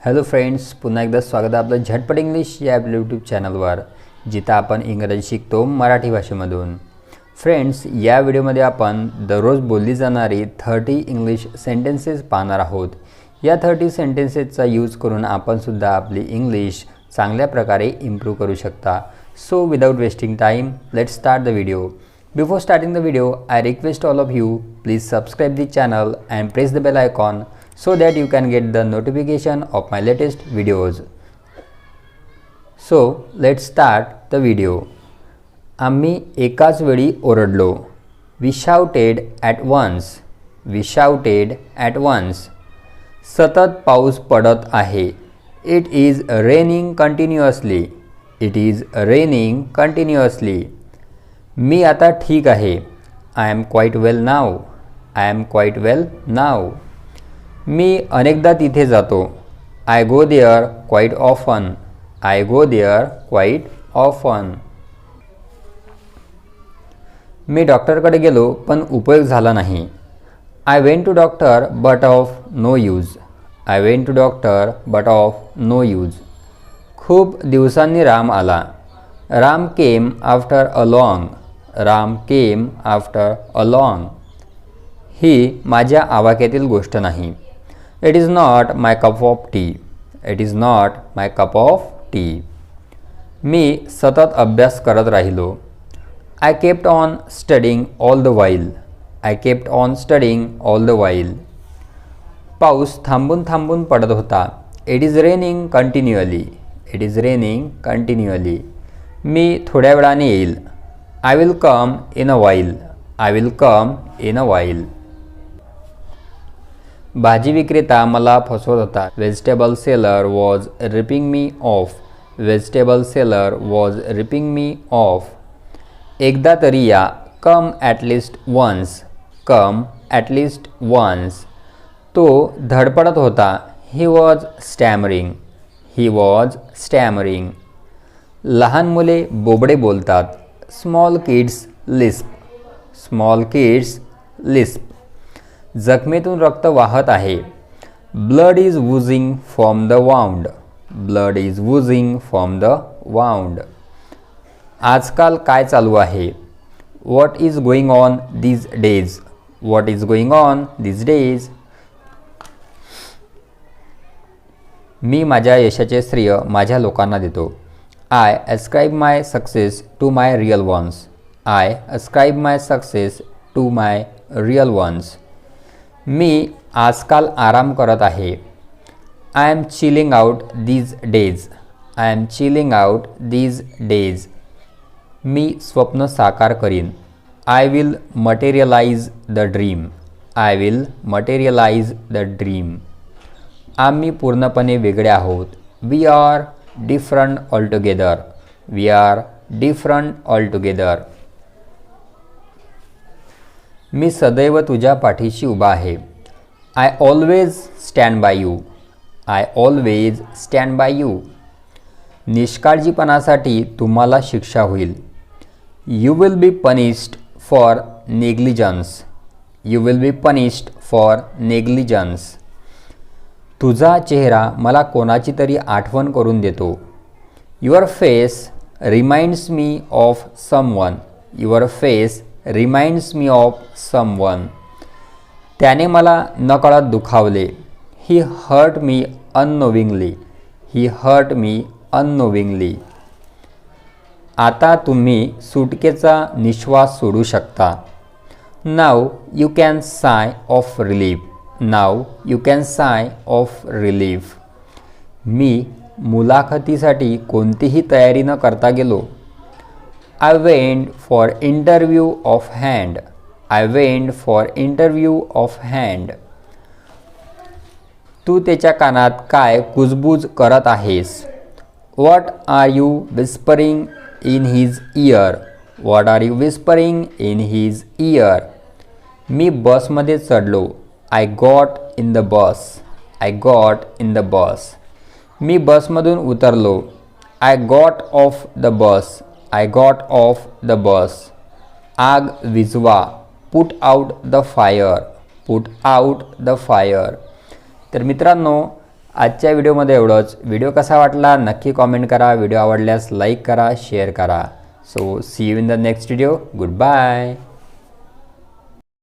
Hello friends पुन्हा एकदा स्वागत आहे आपलं झटपट इंग्लिश या आपल्या यूट्यूब चॅनलवर जिथं आपण इंग्रजी शिकतो मराठी भाषेमधून. फ्रेंड्स या व्हिडिओमध्ये आपण दररोज बोलली जाणारी थर्टी इंग्लिश सेंटेन्सेस पाहणार आहोत. या थर्टी सेंटेन्सेसचा यूज करून आपणसुद्धा आपली इंग्लिश चांगल्या प्रकारे इम्प्रूव्ह करू शकता. So without wasting time let start the video before starting the video I request all of you please subscribe the channel and press the bell icon so that you can get the notification of my latest videos. So let's start the video. आम्ही एकाच वेळी ओरडलो. We shouted at once. We shouted at once. सतत पाऊस पडत आहे. It is raining continuously. It is raining continuously. मी आता ठीक आहे I am quite well now I am quite well now मी अनेकदा तिथे जातो. I go there quite often I go there quite often मी डॉक्टरकडे गेलो पण उपयोग झाला नाही. I went to doctor but of no use I went to doctor but of no use खूप दिवसांनी राम आला. Ram came after a long Ram came after a long ही माझ्या आवाक्यातील गोष्ट नाही. It is not my cup of tea it is not my cup of tea मी सतत अभ्यास करत राहिलो. I kept on studying all the while I kept on studying all the while पाऊस थांबून थांबून पडत होता. It is raining continually it is raining continually मी थोड्या वेळाने येईल. I will come in a while I will come in a while भाजी विक्रेता मला फसवत होता. Vegetable seller was ripping me off vegetable seller was ripping me off एकदा तरी या. Come at least once come at least once तो धडपडत होता. ही वॉज स्टॅमरिंग ही वॉज स्टॅमरिंग लहान मुले बोबडे बोलतात. Small kids lisp small kids lisp जखमेतून रक्त वाहत आहे. Blood is oozing from the wound blood is oozing from the wound आजकाल काय चालू आहे? What is going on these days what is going on these days मी माझ्या यशाचे श्रेय माझ्या लोकांना देतो. I ascribe my success to my real ones I ascribe my success to my real ones मी आजकाल आराम करत आहे. I am chilling out these days I am chilling out these days मी स्वप्न साकार करीन. I will materialise the dream I will materialise the dream आम्ही पूर्णपणे वेगळे आहोत. We are different altogether we are different altogether मी सदैव तुझ्या पाठीशी उभा आहे. I always stand by you I always stand by you निष्काळजीपणासाठी तुम्हाला शिक्षा होईल. You will be punished for negligence you will be punished for negligence तुझा चेहरा मला कोणाची तरी आठवण करून देतो. Your face reminds me of someone your face reminds me of someone त्याने मला नकळत दुखावले. ही हर्ट मी अननोविंगली ही हर्ट मी अननोविंगली आता तुम्ही सुटकेचा निश्वास सोडू शकता. Now you can sigh of relief now you can sigh of relief मी मुलाखतीसाठी कोणतीही तयारी न करता गेलो. I went for interview offhand I went for interview offhand तू त्याच्या कानात काय कुजबूज करत आहेस? What are you whispering in his ear what are you whispering in his ear मी बसमध्ये चढलो. I got in the bus I got in the bus मी बसमधून उतरलो. I got off the bus I got off the bus आग विजवा put out the fire put out the fire तर मित्रांनो आजच्या व्हिडिओमध्ये एवढंच. व्हिडिओ कसा वाटला नक्की कॉमेंट करा. व्हिडिओ आवडल्यास लाईक करा शेअर करा. So see you in the next video goodbye